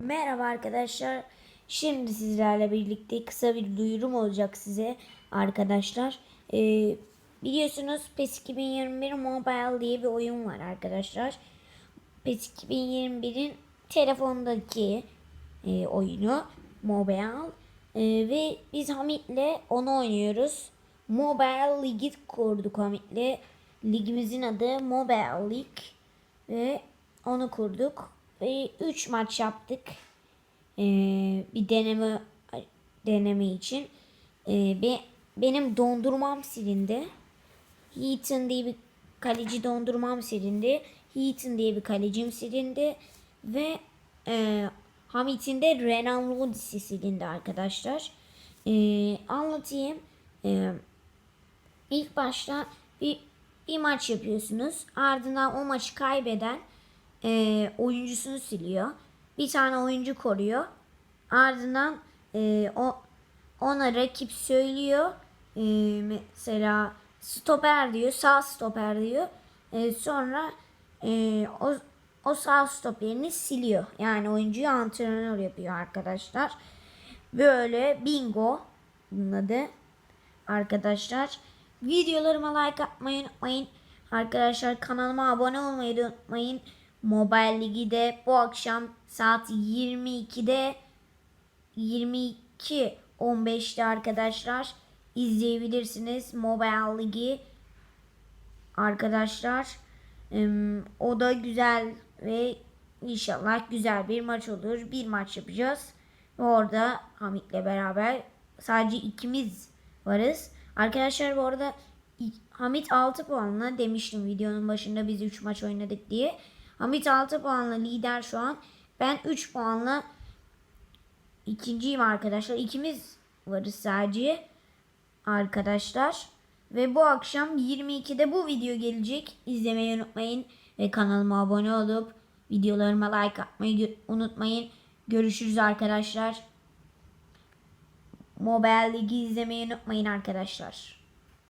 Merhaba arkadaşlar. Şimdi sizlerle birlikte kısa bir duyurum olacak size arkadaşlar. Ee, biliyorsunuz PES 2021 Mobile diye bir oyun var arkadaşlar. PES 2021'in telefondaki e, oyunu Mobile. E, ve biz Hamit'le onu oynuyoruz. Mobile Ligi kurduk Hamit'le. Ligimizin adı Mobile League. Ve onu kurduk. Ve 3 maç yaptık. Ee, bir deneme deneme için. Ee, be, benim dondurmam silindi. Heaton diye bir kaleci dondurmam silindi. Heaton diye bir kalecim silindi. Ve e, Hamit'in de Renan Rodis'i silindi arkadaşlar. Ee, anlatayım. Ee, İlk başta bir, bir maç yapıyorsunuz. Ardından o maçı kaybeden e, oyuncusunu siliyor. Bir tane oyuncu koruyor. Ardından e, o ona rakip söylüyor. E, mesela stoper diyor, sağ stoper diyor. E, sonra e, o o sağ stoperini siliyor. Yani oyuncuyu antrenör yapıyor arkadaşlar. Böyle bingo bunun adı arkadaşlar. Videolarıma like atmayı unutmayın. Arkadaşlar kanalıma abone olmayı unutmayın. Mobile Ligi de bu akşam saat 22'de 22.15'te arkadaşlar izleyebilirsiniz Mobile Ligi arkadaşlar. O da güzel ve inşallah güzel bir maç olur. Bir maç yapacağız. Ve orada Hamit'le beraber sadece ikimiz varız. Arkadaşlar bu arada Hamit 6 puanla demiştim videonun başında biz 3 maç oynadık diye. Hamit 6 puanla lider şu an. Ben 3 puanla ikinciyim arkadaşlar. İkimiz varız sadece arkadaşlar. Ve bu akşam 22'de bu video gelecek. İzlemeyi unutmayın. Ve kanalıma abone olup videolarıma like atmayı unutmayın. Görüşürüz arkadaşlar. Mobile Ligi izlemeyi unutmayın arkadaşlar.